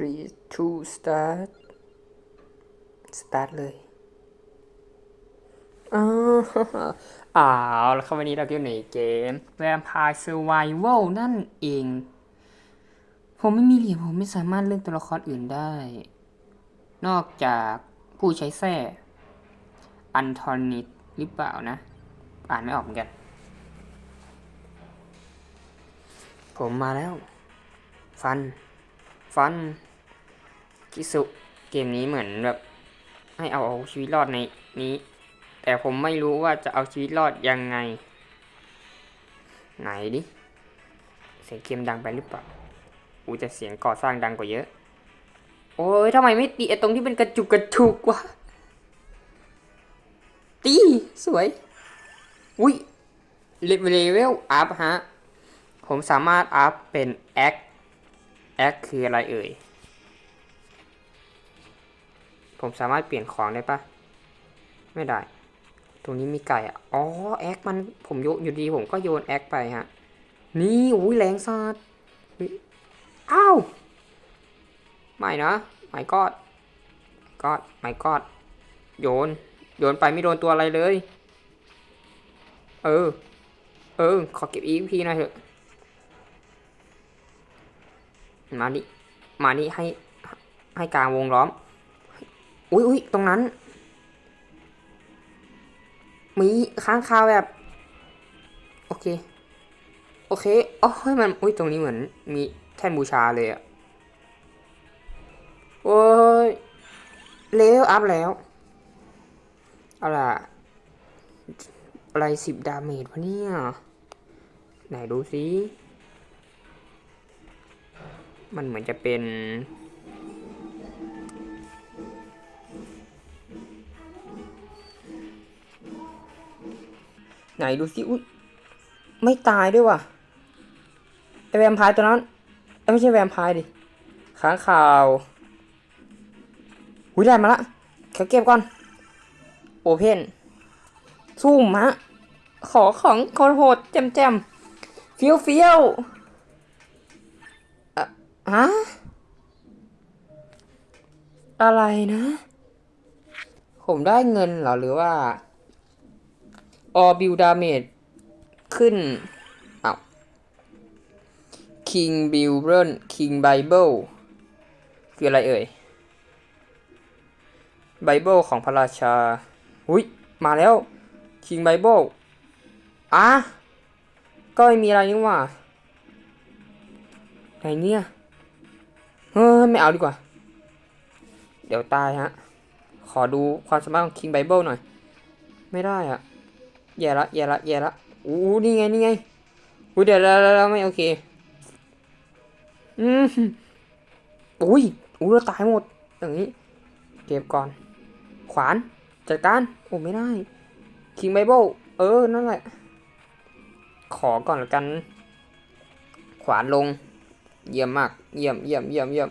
breathe to start start เลยอ้าวอ้าวแล้วครับวันนี้เราอยู่ในเกม Vampire Survival นั่นเอง ผมไม่มีเหรียญผมไม่สามารถเลือกตัวละครอื่นได้ นอกจากผู้ใช้แท้อันทอนิตหรือเปล่านะ อ่านไม่ออกเหมือนกัน ผมมาแล้ว ฟัน ฟัน คิสุเกมนี้เหมือนแบบ ให้เอาเอาชีวิตรอดในนี้ แต่ผมไม่รู้ว่าจะเอาชีวิตรอดยังไง ไหนดิ เสียงเกมดังไปหรือเปล่าอูจะเสียงก่อสร้างดังกว่าเยอะ โอ้ยทำไมไม่ตีไอตรงที่เป็นกระจุกกระจุกวะตีสวย อุ้ยเลเวลอัพฮะ ผมสามารถอัพเป็นแอคแอคคืออะไรเอ่ย ผมสามารถเปลี่ยนของได้ปะไม่ได้ ตรงนี้มีไก่อะอ๋อแอคมันผมโยนอยู่ดีผมก็โยนแอคไปฮะ นี่อุ้ยแรงซาดอ้าวไม่นะไม่กอดกอดไม่กอดโยน โยนไปไม่โดนตัวอะไรเลย เออ เออ ขอเก็บอีพีหน่อยเถอะ มานี่มานี่ให้ให้กลางวงล้อม อุ้ยอุ้ยตรงนั้น มีค้างคาวแบบ โอเค โอเคอ๋อเฮ้ยมัน อุ้ยตรงนี้เหมือน มีแท่นบูชาเลยอะโอ้ยเลวอัพแล้ว เอาล่ะ อะไรสิบดาเมจวะเนี่ย ไหนดูสิ มันเหมือนจะเป็น ไหนดูสิอุ้ยไม่ตายด้วยว่ะไอแวมพร์ตัวนั้นเอ้ยไม่ใช่แวมพร์ดิค้างข่าวหุยได้มาละเขาเก็บก่อน โอเพนซูมฮะขอของคนโหดแจมแจมเฟี้ยวเฟี้ยวอะฮะอะไรนะ ผมได้เงินเหรอหรือว่า ออบิลดาเมจขึ้นอ้าว King b i l r o n King Bible คืออะไรเอ่ยไบเบิลของพระราชาอุ้ยมาแล้ว King Bible อะก็ไม่มีอะไรนี่ว่าไหนเนี่ยเฮ้ยไม่เอาดีกว่า เดี๋ยวตายฮะ ขอดูความสามารถของ King Bible หน่อย ไม่ได้อะ แย่ละแย่ละแย่ละอู้นี่ไงนี่ไงอู้เดี๋ยวแล้วไม่โอเค อืมอุ้ยอู้เราตายหมด อย่างนี้ เก็บก่อน ขวาน จัดการ โอ้ไม่ได้ คิงไบเบิลเออ นั่นแหละ ขอก่อนละกัน ขวานลง เยี่ยมมาก เยี่ยมเยี่ยมเยี่ยมเยี่ยม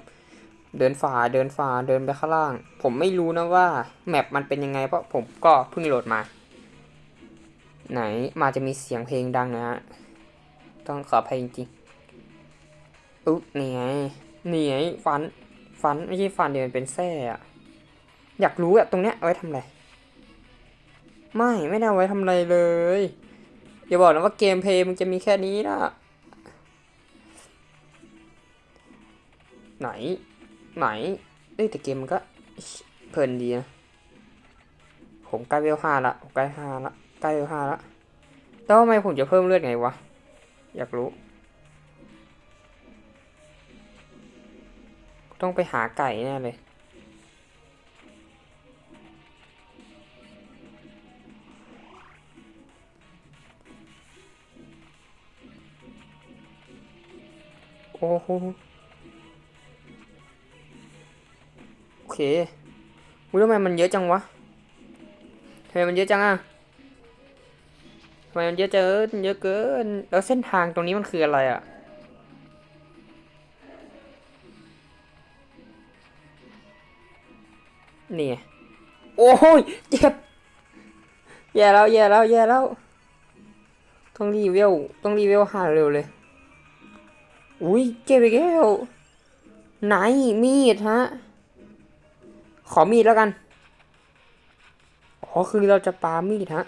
เดินฝ่า เดินฝ่า เดินไปข้างล่าง ผมไม่รู้นะว่า แมปมันเป็นยังไงเพราะผมก็เพิ่งโหลดมา ไหนมาจะมีเสียงเพลงดังนะฮะ ต้องขอภัยจริงๆอุ๊บนี่ไงนี่ไงฟัน ฟันไม่ใช่ฟันเดียวมันเป็นแส้อะอยากรู้อะตรงเนี้ยเอาไว้ทำอะไร ไม่ไม่ได้เอาไว้ทำอะไรเลยอย่าบอกนะว่าเกมเพลย์มึงจะมีแค่นี้นะไหน ไหนเอ้ยแต่เกมมันก็เพลินดีนะผมใกล้เวลห้าละผมใกล้ห้าละ ใกล้ห้าละแล้วทำไมผมจะเพิ่มเลือดไงวะ อยากรู้ ต้องไปหาไก่แน่เลย โอ้โหโอเคอุ้ยทำไมมันเยอะจังวะทำไมมันเยอะจังอะ ไมมันเยอะเกินเยอะเกิน แล้วเส้นทางตรงนี้มันคืออะไรอะนี่ โอ้ยเจ็บ แย่แล้วแย่แล้วแย่แล้ว ต้องรีเวล ต้องรีเวลหาเร็วเลย อุ้ยเก็บไปแล้วไหนมีดฮะ ขอมีดแล้วกัน อ๋อคือเราจะปามีดฮะ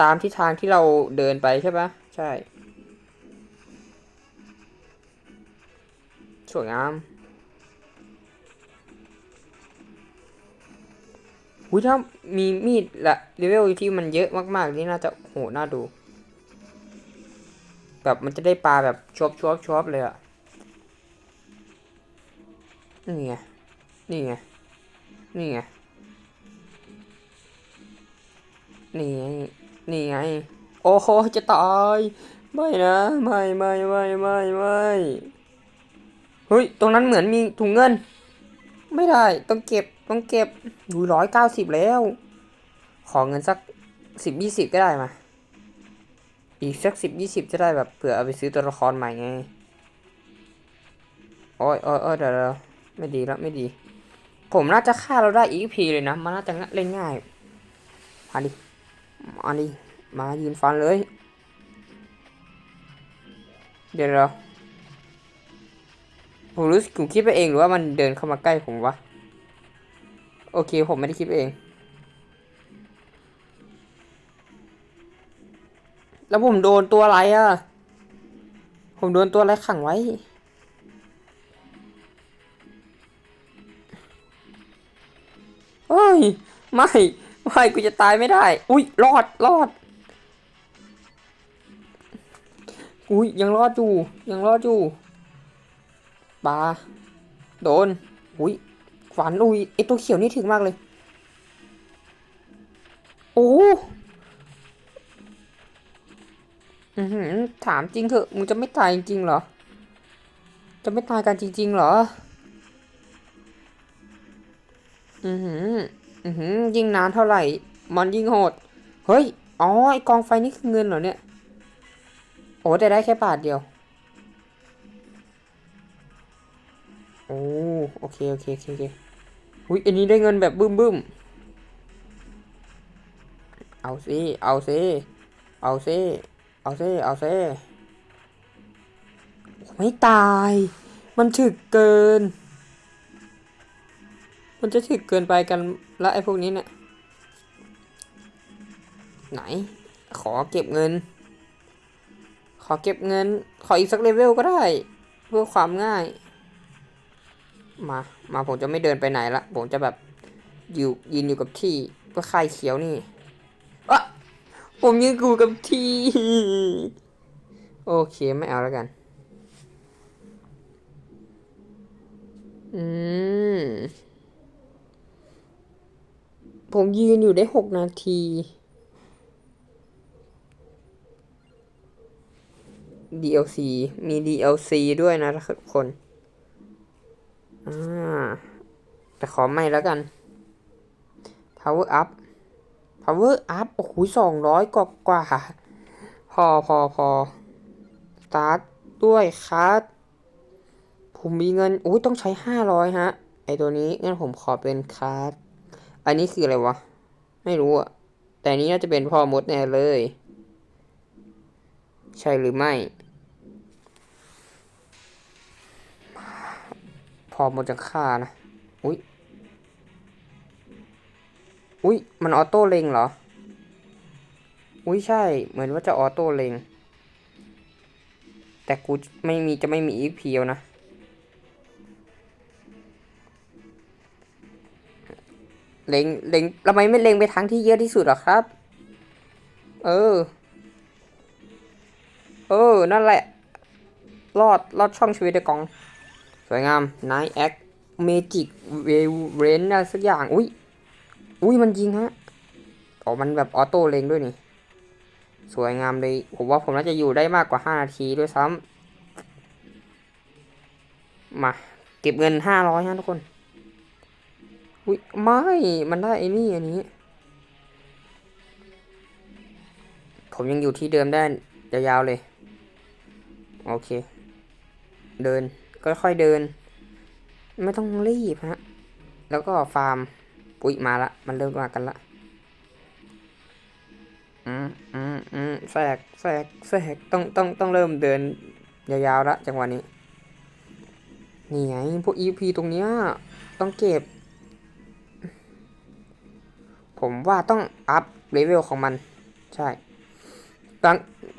ตามทิศทางที่เราเดินไปใช่ปะใช่ สวยงามหุยถ้ามีมีดละเลเวลที่มันเยอะมากๆนี่น่าจะโหน่าดู แบบมันจะได้ปลาแบบชอบชอบชอบเลยอะนี่ไง นี่ไง นี่ไง นี่ไง นี่ไง โอ้โห จะตาย ไม่นะ ไม่ไม่ไม่ไม่ไม่เฮ้ย ตรงนั้นเหมือนมีถุงเงิน ไม่ได้ ต้องเก็บ ต้องเก็บอยู่ร้อยเก้าสิบแล้ว ขอเงินสักสิบยี่สิบก็ได้มา อีกสักสิบยี่สิบจะได้แบบเผื่อเอาไปซื้อตัวละครใหม่ไง โอ้ยโอ้ยโอ้ยเดี๋ยวเดี๋ยวไม่ดีแล้วไม่ดี ผมน่าจะฆ่าเราได้อีกพีเลยนะ มันน่าจะเล่นง่ายมาดิ มาดิมายืนฟันเลย เดี๋ยวเราผมรู้สึกผมคิดไปเองหรือว่ามันเดินเข้ามาใกล้ผมวะ โอเค ผมไม่ได้คิดไปเอง แล้วผมโดนตัวอะไรอะผมโดนตัวอะไรขังไว้เฮ้ย ไม่ ไม่กูจะตายไม่ได้ อุ้ยรอดรอด อุ้ยยังรอดอยู่ ยังรอดอยู่ปาโดน อุ้ยฝันอุ้ยไอตัวเขียวนี่ถึงมากเลย โอ้อือหือถามจริงเถอะ มึงจะไม่ตายจริงๆเหรอ จะไม่ตายกันจริงๆเหรอ อือหือ อือหือยิ่งนานเท่าไหร่ มันยิ่งโหด เฮ้ย อ๋อ ไอกองไฟนี่คือเงินเหรอเนี่ย โอ้แต่ได้แค่บาทเดียว โอ้โอเค โอเค โอเคโอเคอุ้ยอันนี้ได้เงินแบบบึ้มบึ้มเอาสิเอาสิเอาสิเอาสิเอาสิไม่ตาย มันถึกเกิน มันจะถึกเกินไปกันล้วไอ้พวกนี้เนี่ยไหน ขอเก็บเงิน ขอเก็บเงิน ขออีกสักเลเวลก็ได้ เพื่อความง่าย มา มาผมจะไม่เดินไปไหนละ ผมจะแบบอยู่ยืนอยู่กับที่เพื่อคายเขียวนี่อะผมยืนกูกับที่ โอเคไม่เอาแล้วกัน อืม ผมยืนอยู่ได้หกนาที DLC มี DLC ด้วยนะทุกคนอ่าแต่ขอไม่แล้วกัน power up power up โอ้โหสองร้อยกว่ากว่า พอพอพอ start ด้วยคัสผมมีเงิน อุ้ยต้องใช้ห้าร้อยฮะ ไอตัวนี้งั้นผมขอเป็นคัส อันนี้คืออะไรวะ ไม่รู้อะแต่อันนี้น่าจะเป็นพ่อมดแน่เลย ใช่หรือไม่พอมดจะฆ่านะ อุ้ย อุ้ย มันออโต้เล็งเหรอ อุ้ยใช่ เหมือนว่าจะออโต้เล็ง แต่กูไม่มีจะไม่มีอีกเพียวนะ เล็งเล็งทำไมไม่เล็งไปทางที่เยอะที่สุดหรอครับ เออ เออ นั่นแหละ รอด รอดช่องชีวิตได้กอง สวยงาม Night Act Magic w a v e n อะไรสักอย่าง อุ้ย อุ้ย มันยิงฮะ อ๋อ มันแบบออโต้เล็งด้วยนี่ สวยงามเลย ผมว่าผมน่าจะอยู่ได้มากกว่า 5 นาทีด้วยซ้ำมา เก็บเงิน 500ฮะทุกคน อุ้ยไม่ มันได้ไอ้นี่อันนี้ ผมยังอยู่ที่เดิมได้ยาวๆเลย โอเค เดินค่อยๆเดิน ไม่ต้องรีบฮะ แล้วก็ฟาร์มปุ๋ยมาละ มันเริ่มมากันละ อืมอืมอืมแทรกแทรกแทรกต้องต้องต้องเริ่มเดินยาวๆละจังหวะนี้ นี่ไงพวก EP ตรงเนี้ยต้องเก็บ ผมว่าต้องอัพเลเวลของมัน ใช่บาง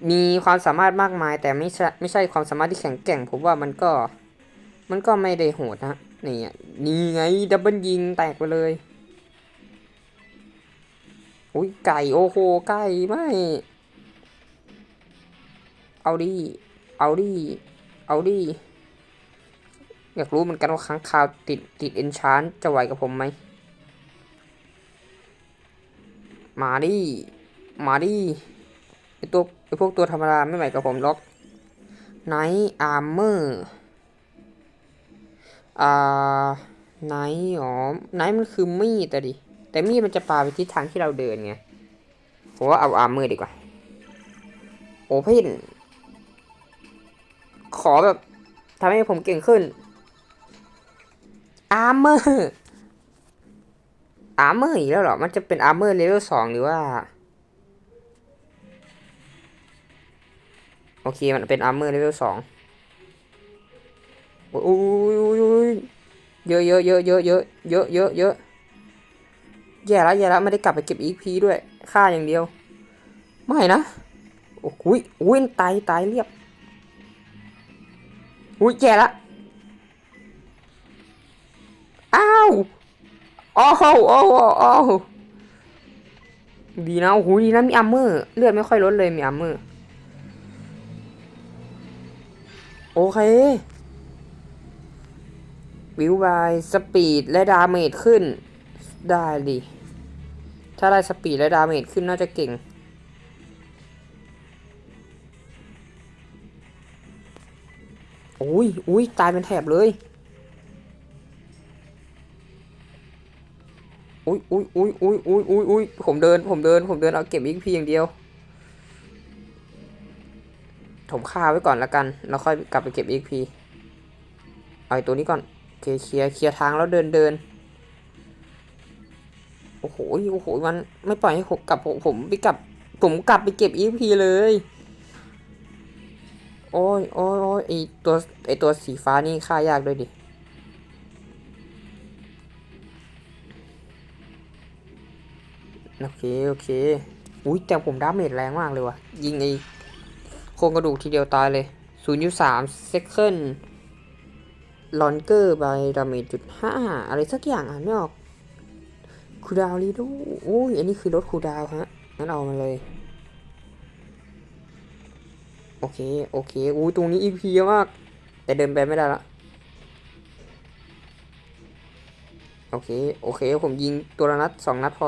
มีความสามารถมากมาย แต่ไม่ใช่ไม่ใช่ความสามารถที่แข็งแกร่ง ผมว่ามันก็มันก็ไม่ได้โหดนะนี่นี่ไงดับเบิลยิงแตกไปเลยอุ้ยไก่โอ้โหไก่ไม่ เอาดิเอาดิเอาดิอยากรู้เหมือนกันว่าค้างคาวติดติดเอนชานจะไหวกับผมไหม มาดิมาดิไอตัวไอพวกตัวธรรมดาไม่ไหวกับผมหรอกไนท์อาร์เมอร์อ่าไนท์อ๋อไนท์มันคือมีดแต่ดิ แต่มีดมันจะปาไปทิศทางที่เราเดินไงผมว่าเอาอาร์เมอร์ดีกว่า โอเพนขอแบบทำให้ผมเก่งขึ้นอาร์เมอร์ อาร์เมอร์อีกแล้วเหรอ มันจะเป็นอาร์เมอร์เลเวลสองหรือว่า โอเค มันเป็นอาร์เมอร์เลเวลสองโอ้ยเยอะเยอะเยอะเยอะเยอะเยอะเยอะเยอะแย่แล้วแย่แล้วไม่ได้กลับไปเก็บอีพีด้วยค่าอย่างเดียว ไม่นะ โอ้ยอุ้ยตายตายเรียบอุ้ยแย่ละอ้าว โอ้โหโอ้โหโอ้โหดีนะโอ้โหดีนะมีอัมเมอร์เลือดไม่ค่อยลดเลยมีอัมเมอร์โอเควิวบายสปีดและดาเมจขึ้น ได้ดิถ้าได้สปีดและดาเมจขึ้นน่าจะเก่ง อุ้ยอุ้ยตายเป็นแถบเลย อุ้ยอุ้ยอุ้ยอุ้ยอุ้ยอุ้ยอุ้ยผมเดิน ผมเดิน ผมเดิน เอาเก็บอีกพีอย่างเดียว ผมฆ่าไว้ก่อนละกัน แล้วค่อยกลับไปเก็บอีกพีเอาไอตัวนี้ก่อนเคเคลียร์เคลียร์ทางแล้วเดินเดิน โอ้โห โอ้โห มันไม่ปล่อยให้ผมกลับผมผมไปกลับ ผมกลับไปเก็บอีกพีเลย โอ้ยโอ้ยโอ้ยไอตัวไอตัวสีฟ้านี่ฆ่ายากด้วยดิ โอเค โอเค อุ้ยแต่ผมดาเมจแรงมากเลยว่ะ ยิงไอ้โครงกระดูกทีเดียวตายเลย0ูนย์ยสามเซคันลอนเกอร์บายดาเมจจุดห้าอะไรสักอย่างอ่านไม่ออกคูดาวรีดูโอ้ยอันนี้คือลดคูดาวฮะงั้นเอามาเลย โอเค โอเคอุ้ยตรงนี้อีพีเยอะมาก แต่เดินไปไม่ได้ละโอเค โอเค ผมยิงตัวละนัดสองนัดพอ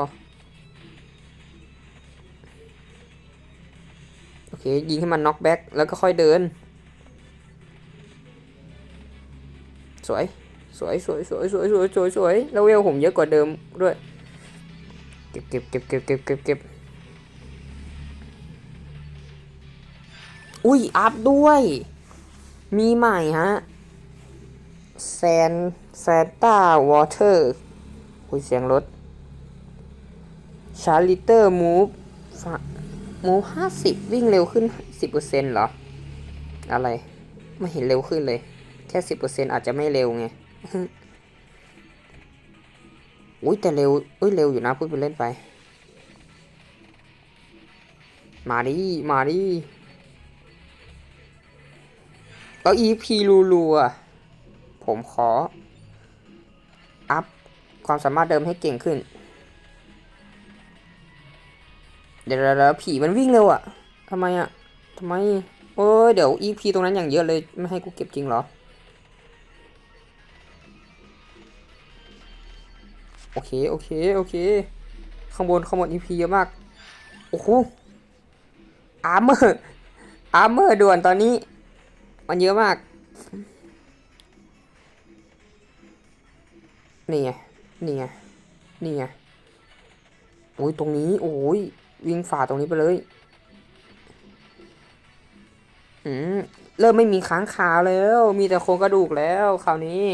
เค ยิงให้มันน็อกแบ็กแล้วก็ค่อยเดิน สวย สวยสวยสวยสวยสวยสวยสวยแล้วเวลผมเยอะกว่าเดิมด้วย เก็บเก็บเก็บเก็บเก็บเก็บเก็บอุ้ย อัพด้วย มีใหม่ฮะแซนแซนต้าวอเตอร์อุ้ยเสียงรถชาร์ลิเตอร์มูฟ หมูห้าสิบวิ่งเร็วขึ้นสิบเปอร์เซ็นต์เหรอ อะไร ไม่เห็นเร็วขึ้นเลย แค่สิบเปอร์เซ็นต์อาจจะไม่เร็วไง อุ้ยแต่เร็วเอ้ยเร็วอยู่นะพูดไปเล่นไป มาดิ มาดิแล้ว EP รัวๆผมขอ อัพความสามารถเดิมให้เก่งขึ้น เดี๋ยวแล้วผีมันวิ่งเร็วอะทำไมอะทำไมโอ้ยเดี๋ยว EP ตรงนั้นอย่างเยอะเลยไม่ให้กูเก็บจริงเหรอ โอเค โอเค โอเค ข้างบนข้างบน EP เยอะมาก โอ้โหอาร์เมอร์อาร์เมอร์ด่วนตอนนี้ มันเยอะมาก นี่ไง นี่ไง นี่ไง โอ้ย ตรงนี้ โอ้ย วิ่งฝ่าตรงนี้ไปเลย อืม เริ่มไม่มีค้างคาแล้ว มีแต่โครงกระดูกแล้วคราวนี้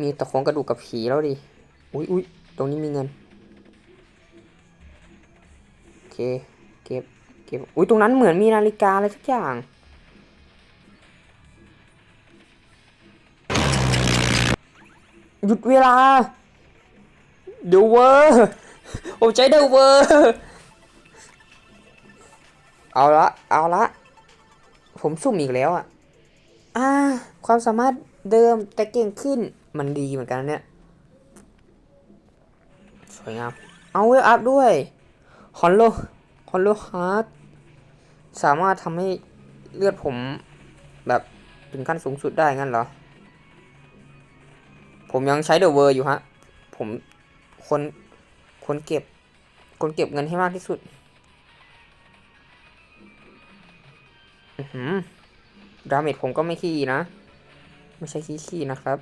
มีแต่โครงกระดูกกับผีแล้วดิ อุ้ยอุ้ยตรงนี้มีเงิน โอเค เก็บเเก็บ อุ้ยตรงนั้นเหมือนมีนาฬิกาอะไรสักอย่างหยุดเวลาเดี๋ยวเวอร์ ผมใช้เดี๋ยวเวอร์เอาละเอาละ ผมสุ่มอีกแล้วอะอ่าความสามารถเดิมแต่เก่งขึ้นมันดีเหมือนกันนะเนี่ย สวยงาม เอาเวลอัพด้วยฮอนโลฮอนโลฮาร์ดสามารถทำให้เลือดผมแบบถึงขั้นสูงสุดได้งั้นเหรอ ผมยังใช้เดอะเวอร์อยู่ฮะ ผมคน คนเก็บ คนเก็บเงินให้มากที่สุด อือหือดาเมจผมก็ไม่ขี้นะ ไม่ใช่ขี้ขี้นะครับ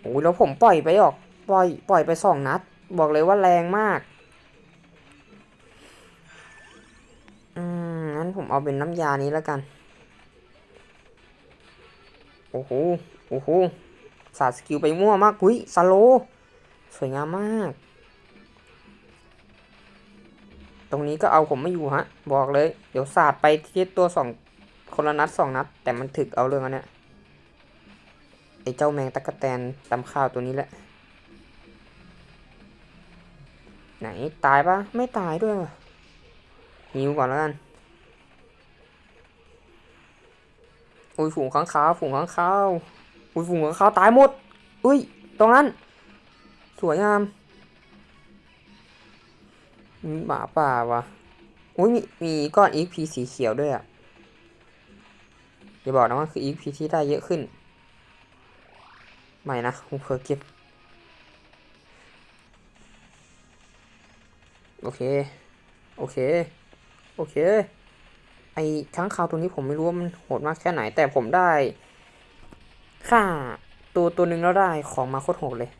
โอ้ยแล้วผมปล่อยไปออก ปล่อย ปล่อยไปสองนัด บอกเลยว่าแรงมาก อืม งั้นผมเอาเป็นน้ำยานี้แล้วกัน โอ้โห โอ้โห สาดสกิลไปมั่วมากหุ้ยสโล สวยงามมาก ตรงนี้ก็เอาผมไม่อยู่ฮะ บอกเลย เดี๋ยวสาดไปที่ตัวสองคนละนัดสองนัด แต่มันถึกเอาเรื่องอันเนี้ยไอเจ้าแมงตะกะแตนตำข้าวตัวนี้แหละ ไหนตายปะไม่ตายด้วยหิวก่อนแล้วกันอุ้ยฝูงข้างคาวฝูงข้างคาว อุ้ยฝูงข้างคาวตายหมดอุ้ย ตรงนั้น สวยงามมีหมาป่าวะอุ้ยมีมีก้อน XP สีเขียวด้วยอะอย่าบอกนะว่าคือ XP ที่ได้เยอะขึ้น ไม่นะผมเพิ่เก็บ โอเค โอเค โอเค ไอ้ค้างคาวตัวนี้ผมไม่รู้ว่ามันโหดมากแค่ไหนแต่ผมได้ ค่าตัวตัวหนึ่งแล้วได้ของมาโคตรโหดเลย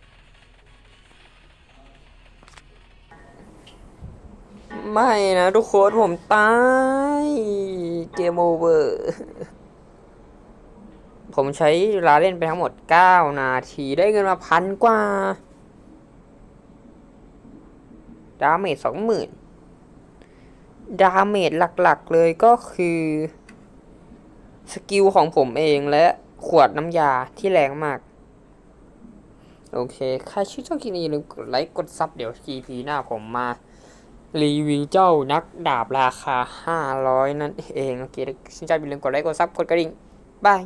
ไม่นะทุกคนผมตาย เกมโอเวอร์ ผมใช้เวลาเล่นไปทั้งหมด 9 นาทีได้เงินมาพันกว่า ดาเมจสองหมื่นดาเมจหลักๆเลยก็คือ สกิลของผมเองและ ขวดน้ำยาที่แรงมาก โอเค ใครชื่นชอบคลิปนี้อย่าลืมกดไลค์กดซับเดี๋ยว EP หน้าผมมา รีวิวเจ้านักดาบราคา 500 นั่นเอง โอเค ชื่นชอบอย่าลืมกดไลค์กดซับกดกระดิ่งบาย